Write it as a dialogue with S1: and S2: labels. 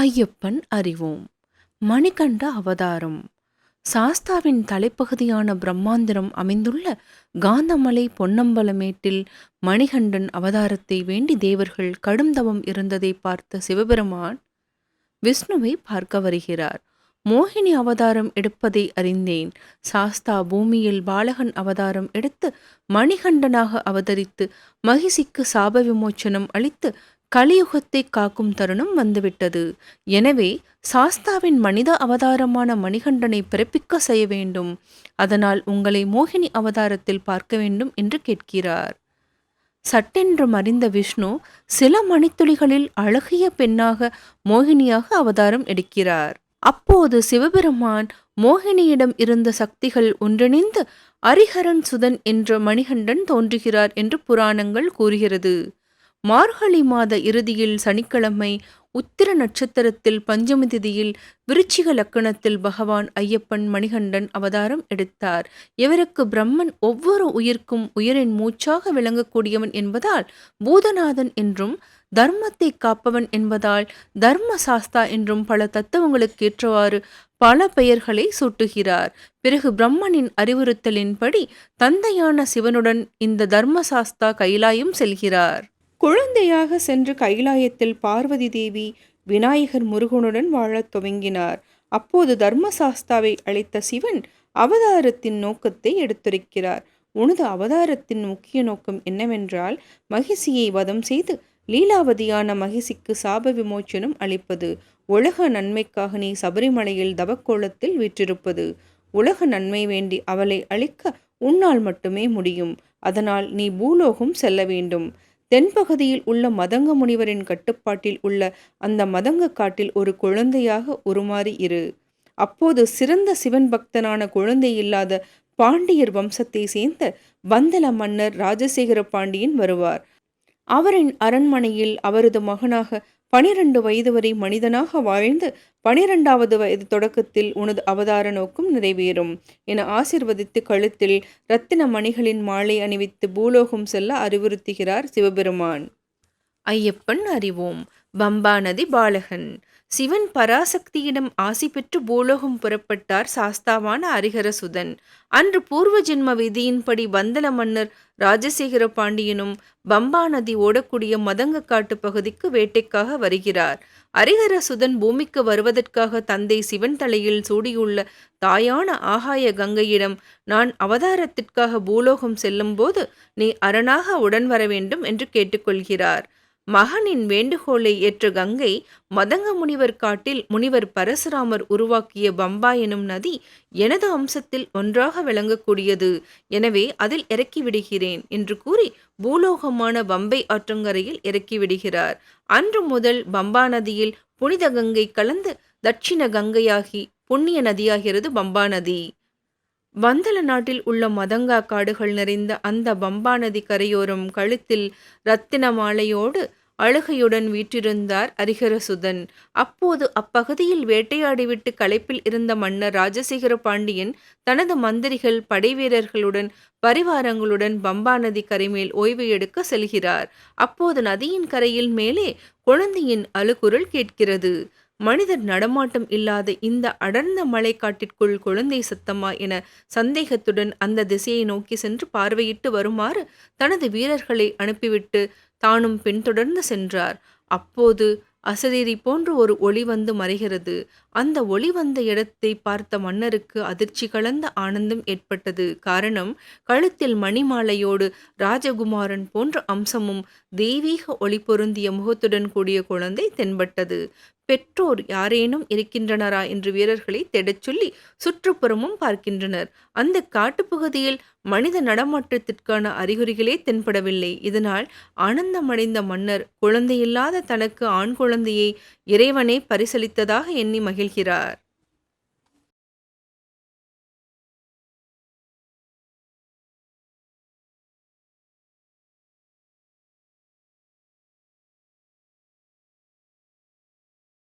S1: ஐயப்பன் அறிவோம். மணிகண்ட அவதாரம். சாஸ்தாவின் தலைப்பகுதியான பிரம்மாந்திரம் அமைந்துள்ள காந்தமலை பொன்னம்பலமேட்டில் மணிகண்டன் அவதாரத்தை வேண்டி தேவர்கள் கடும் தவம் இருந்ததை பார்த்த சிவபெருமான் விஷ்ணுவை பார்க்க வருகிறார். மோகினி அவதாரம் எடுப்பதை அறிந்தேன். சாஸ்தா பூமியில் பாலகன் அவதாரம் எடுத்து மணிகண்டனாக அவதரித்து மகிஷிக்கு சாப விமோச்சனம் அளித்து கலியுகத்தை காக்கும் தருணம் வந்துவிட்டது. எனவே சாஸ்தாவின் மனித அவதாரமான மணிகண்டனை பிறப்பிக்க செய்ய வேண்டும். அதனால் உங்களை மோகினி அவதாரத்தில் பார்க்க வேண்டும் என்று கேட்கிறார். சட்டென்று மறிந்த விஷ்ணு சில மணித்துளிகளில் அழகிய பெண்ணாக மோகினியாக அவதாரம் எடுக்கிறார். அப்போது சிவபெருமான் மோகினியிடம் இருந்த சக்திகள் ஒன்றிணைந்து அரிஹரன் சுதன் என்ற மணிகண்டன் தோன்றுகிறார் என்று புராணங்கள் கூறுகிறது. மார்கழி மாத இறுதியில் சனிக்கிழமை உத்திர நட்சத்திரத்தில் பஞ்சமி திதியில் விருச்சிக லக்கணத்தில் பகவான் ஐயப்பன் மணிகண்டன் அவதாரம் எடுத்தார். இவருக்கு பிரம்மன் ஒவ்வொரு உயிர்க்கும் உயிரின் மூச்சாக விளங்கக்கூடியவன் என்பதால் பூதநாதன் என்றும் தர்மத்தை காப்பவன் என்பதால் தர்ம சாஸ்தா என்றும் பல தத்துவங்களுக்கு ஏற்றவாறு பல பெயர்களை சூட்டுகிறார். பிறகு பிரம்மனின் அறிவுறுத்தலின்படி தந்தையான சிவனுடன் இந்த தர்மசாஸ்தா கைலாயம் செல்கிறார். குழந்தையாக சென்று கைலாயத்தில் பார்வதி தேவி விநாயகர் முருகனுடன் வாழத் துவங்கினார். அப்போது தர்மசாஸ்தாவை அழைத்த சிவன் அவதாரத்தின் நோக்கத்தை எடுத்துரைக்கிறார். உனது அவதாரத்தின் முக்கிய நோக்கம் என்னவென்றால் மகிஷியை வதம் செய்து லீலாவதியான மகிஷிக்கு சாப விமோச்சனம் அளிப்பது. உலக நன்மைக்காக நீ சபரிமலையில் தவக்கோலத்தில் வீற்றிருப்பது. உலக நன்மை வேண்டி அவளை அழிக்க உன்னால் மட்டுமே முடியும். அதனால் நீ பூலோகம் செல்ல வேண்டும். தென்பகுதியில் உள்ள மதங்க முனிவரின் கட்டுப்பாட்டில் உள்ள அந்த மதங்க காட்டில் ஒரு குழந்தையாக உருமாறி இரு. அப்போது சிறந்த சிவன் பக்தனான குழந்தை இல்லாத பாண்டியர் வம்சத்தை சேர்ந்த வந்தல மன்னர் ராஜசேகர பாண்டியன் வருவார். அவரின் அரண்மனையில் அவரது மகனாக பனிரெண்டு வயது வரை மனிதனாக வாழ்ந்து பனிரெண்டாவது வயது தொடக்கத்தில் உனது அவதார நோக்கம் நிறைவேறும் என ஆசிர்வதித்து கழுத்தில் இரத்தின மணிகளின் மாலை அணிவித்து பூலோகம் செல்ல அறிவுறுத்துகிறார் சிவபெருமான். ஐயப்பன் அறிவோம். பம்பா நதி பாலகன். சிவன் பராசக்தியிடம் ஆசி பெற்று பூலோகம் புறப்பட்டார் சாஸ்தாவான அரிகரசுதன் அன்று பூர்வ ஜென்ம விதியின்படி வந்தல மன்னர் ராஜசேகர பாண்டியனும் பம்பா நதி ஓடக்கூடிய மதங்க காட்டு பகுதிக்கு வேட்டைக்காக வருகிறார். அரிகரசுதன் பூமிக்கு வருவதற்காக தந்தை சிவன் தலையில் சூடியுள்ள தாயான ஆகாய கங்கையிடம் நான் அவதாரத்திற்காக பூலோகம் செல்லும்போது நீ அரணாக உடன் வர வேண்டும் என்று கேட்டுக்கொள்கிறார். மகனின் வேண்டுகோளை ஏற்ற கங்கை மதங்க முனிவர் காட்டில் முனிவர் பரசுராமர் உருவாக்கிய பம்பா எனும் நதி எனது அம்சத்தில் ஒன்றாக விளங்கக்கூடியது. எனவே அதில் இறக்கி விடுகிறேன் என்று கூறி பூலோகமான பம்பை ஆற்றங்கரையில் இறக்கி விடுகிறார். அன்று முதல் பம்பா நதியில் புனித கங்கை கலந்து தட்சிண கங்கையாகி புண்ணிய நதியாகிறது பம்பா நதி. வந்தல நாட்டில் உள்ள மதங்கா காடுகள் நிறைந்த அந்த பம்பா நதி கரையோரம் கழுத்தில் இரத்தின மாலையோடு அழுகையுடன் வீற்றிருந்தார் அரிகரசுதன். அப்போது அப்பகுதியில் வேட்டையாடிவிட்டு களைப்பில் இருந்த மன்னர் ராஜசேகர பாண்டியன் தனது மந்திரிகள் படைவீரர்களுடன் பரிவாரங்களுடன் பம்பா நதி கரைமேல் ஓய்வு எடுக்க செல்கிறார். அப்போது நதியின் கரையில் மேலே குழந்தையின் அழுகுரல் கேட்கிறது. மனிதர் நடமாட்டம் இல்லாத இந்த அடர்ந்த மலைக்காட்டிற்குள் குழந்தை சத்தமா என சந்தேகத்துடன் அந்த திசையை நோக்கி சென்று பார்வையிட்டு வருமாறு தனது வீரர்களை அனுப்பிவிட்டு தானும் பின்தொடர்ந்து சென்றார். அப்போது அசரீரி போன்று ஒரு ஒளி வந்து மறைகிறது. அந்த ஒளி வந்த இடத்தை பார்த்த மன்னருக்கு அதிர்ச்சி கலந்த ஆனந்தம் ஏற்பட்டது. காரணம் கழுத்தில் மணிமாலையோடு ராஜகுமாரன் போன்ற அம்சமும் தெய்வீக ஒளி பொருந்திய முகத்துடன் கூடிய குழந்தை தென்பட்டது. பெற்றோர் யாரேனும் இருக்கின்றனரா என்று வீரர்களை தேடச் சொல்லி சுற்றுப்புறமும் பார்க்கின்றனர். அந்த காட்டுப்பகுதியில் மனித நடமாட்டத்திற்கான அறிகுறிகளே தென்படவில்லை. இதனால் ஆனந்தமடைந்த மன்னர் குழந்தையில்லாத தனக்கு ஆண் குழந்தையை இறைவனே பரிசளித்ததாக எண்ணி மகிழ்கிறார்.